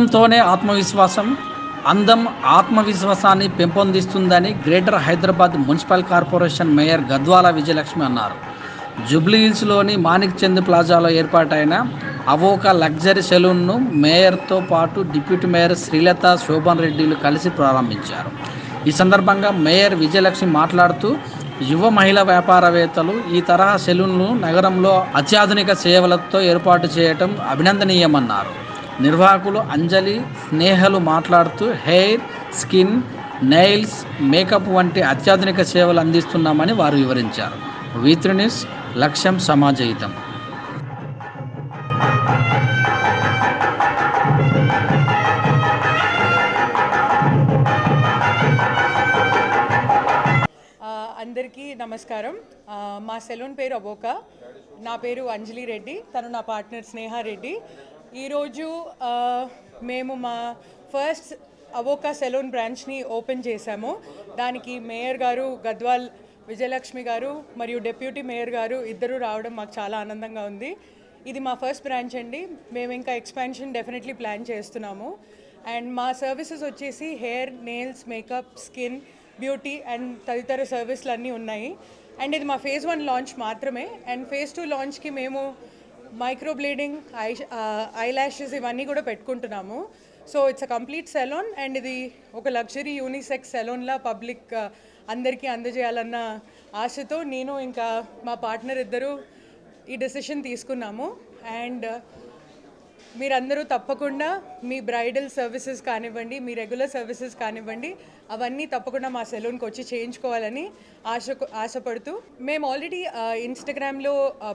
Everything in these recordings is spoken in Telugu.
అందంతోనే ఆత్మవిశ్వాసం అందం ఆత్మవిశ్వాసాన్ని పెంపొందిస్తుందని greater Hyderabad municipal corporation mayor Gadwal Vijayalakshmi అన్నారు. జూబ్లీ హిల్స్లోని మాణిక్ చంద్ ప్లాజాలో ఏర్పాటైన అవోకా లగ్జరీ సెలూన్ను మేయర్తో పాటు డిప్యూటీ మేయర్ శ్రీలత శోభన్ రెడ్డిలు కలిసి ప్రారంభించారు. ఈ సందర్భంగా మేయర్ విజయలక్ష్మి మాట్లాడుతూ యువ మహిళా వ్యాపారవేత్తలు ఈ తరహా సెలూన్లు నగరంలో అత్యాధునిక సేవలతో ఏర్పాటు చేయటం అభినందనీయమన్నారు. నిర్వాహకులు అంజలి స్నేహలు మాట్లాడుతూ హెయిర్ స్కిన్ నెయిల్స్ మేకప్ వంటి అత్యాధునిక సేవలు అందిస్తున్నామని వారు వివరించారు. వీత్రినిస్ లక్ష్యం సమాజహితం. అందరికీ నమస్కారం. మా సెలూన్ పేరు అబోకా. నా పేరు అంజలి రెడ్డి. తను నా పార్ట్నర్ స్నేహారెడ్డి ఈరోజు మేము మా ఫస్ట్ అవోకా సెలూన్ బ్రాంచ్ని ఓపెన్ చేశాము. దానికి మేయర్ గారు గద్వాల్ విజయలక్ష్మి గారు మరియు డెప్యూటీ మేయర్ గారు ఇద్దరు రావడం మాకు చాలా ఆనందంగా ఉంది. ఇది మా ఫస్ట్ బ్రాంచ్ అండి. మేము ఇంకా ఎక్స్పాన్షన్ డెఫినెట్లీ ప్లాన్ చేస్తున్నాము. అండ్ మా సర్వీసెస్ వచ్చేసి hair nails makeup skin beauty and తదితర సర్వీసులు అన్నీ ఉన్నాయి. అండ్ ఇది మా ఫేజ్ వన్ లాంచ్ మాత్రమే. అండ్ ఫేజ్ టూ లాంచ్కి మేము micro bleeding eye eye lashes ఇవన్నీ కూడా పెట్టుకుంటున్నాము. So it's a complete salon and ఇది ఒక లగ్జరీ యూనిసెక్స్ సెలోన్లా పబ్లిక్ అందరికీ అందజేయాలన్న ఆశతో నేను ఇంకా మా పార్ట్నర్ ఇద్దరు ఈ డెసిషన్ తీసుకున్నాము. అండ్ మీరందరూ తప్పకుండా మీ బ్రైడల్ సర్వీసెస్ కానివ్వండి మీ రెగ్యులర్ సర్వీసెస్ కానివ్వండి అవన్నీ తప్పకుండా మా సెలూన్కి వచ్చి చేయించుకోవాలని ఆశ ఆశపడుతూ మేము ఆల్రెడీ ఇన్స్టాగ్రామ్లో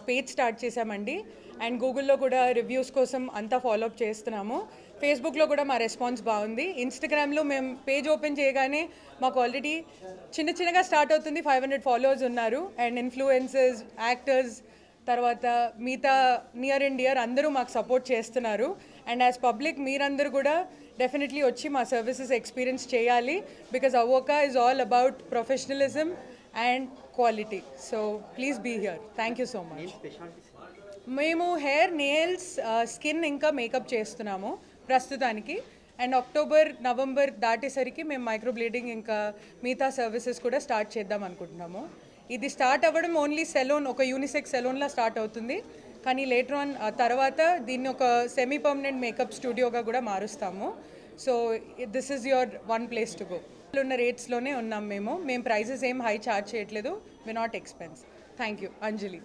పేజ్ స్టార్ట్ చేశామండి. అండ్ గూగుల్లో కూడా రివ్యూస్ కోసం అంతా ఫాలోఅప్ చేస్తున్నాము. ఫేస్బుక్లో కూడా మా రెస్పాన్స్ బాగుంది. ఇన్స్టాగ్రామ్లో మేము పేజ్ ఓపెన్ చేయగానే మాకు ఆల్రెడీ చిన్న చిన్నగా స్టార్ట్ అవుతుంది ఫైవ్ హండ్రెడ్ ఫాలోవర్స్ ఉన్నారు. అండ్ ఇన్ఫ్లుయెన్సర్స్ యాక్టర్స్ తర్వాత మిగతా నియర్ అండ్ డియర్ అందరూ మాకు సపోర్ట్ చేస్తున్నారు. అండ్ యాజ్ పబ్లిక్ మీరందరూ కూడా డెఫినెట్లీ వచ్చి మా సర్వీసెస్ ఎక్స్పీరియన్స్ చేయాలి. Because Avoca is all about professionalism and quality so please be here thank you so much మేము హెయిర్ నెయిల్స్ స్కిన్ ఇంకా మేకప్ చేస్తున్నాము ప్రస్తుతానికి. అండ్ అక్టోబర్ నవంబర్ దాటేసరికి మేము మైక్రో బ్లీడింగ్ ఇంకా మిగతా సర్వీసెస్ కూడా స్టార్ట్ చేద్దాం అనుకుంటున్నాము. ఇది స్టార్ట్ అవ్వడం ఓన్లీ సెలోన్ ఒక యూనిసెక్ సెలోన్లా స్టార్ట్ అవుతుంది. కానీ లేటర్ ఆన్ తర్వాత దీన్ని ఒక సెమీ పర్మనెంట్ మేకప్ స్టూడియోగా కూడా మారుస్తాము. So this is your one place to go ఉన్న రేట్స్లోనే ఉన్నాం మేము. మేము ప్రైజెస్ ఏం హై ఛార్జ్ చేయట్లేదు. We not expense thank you Anjali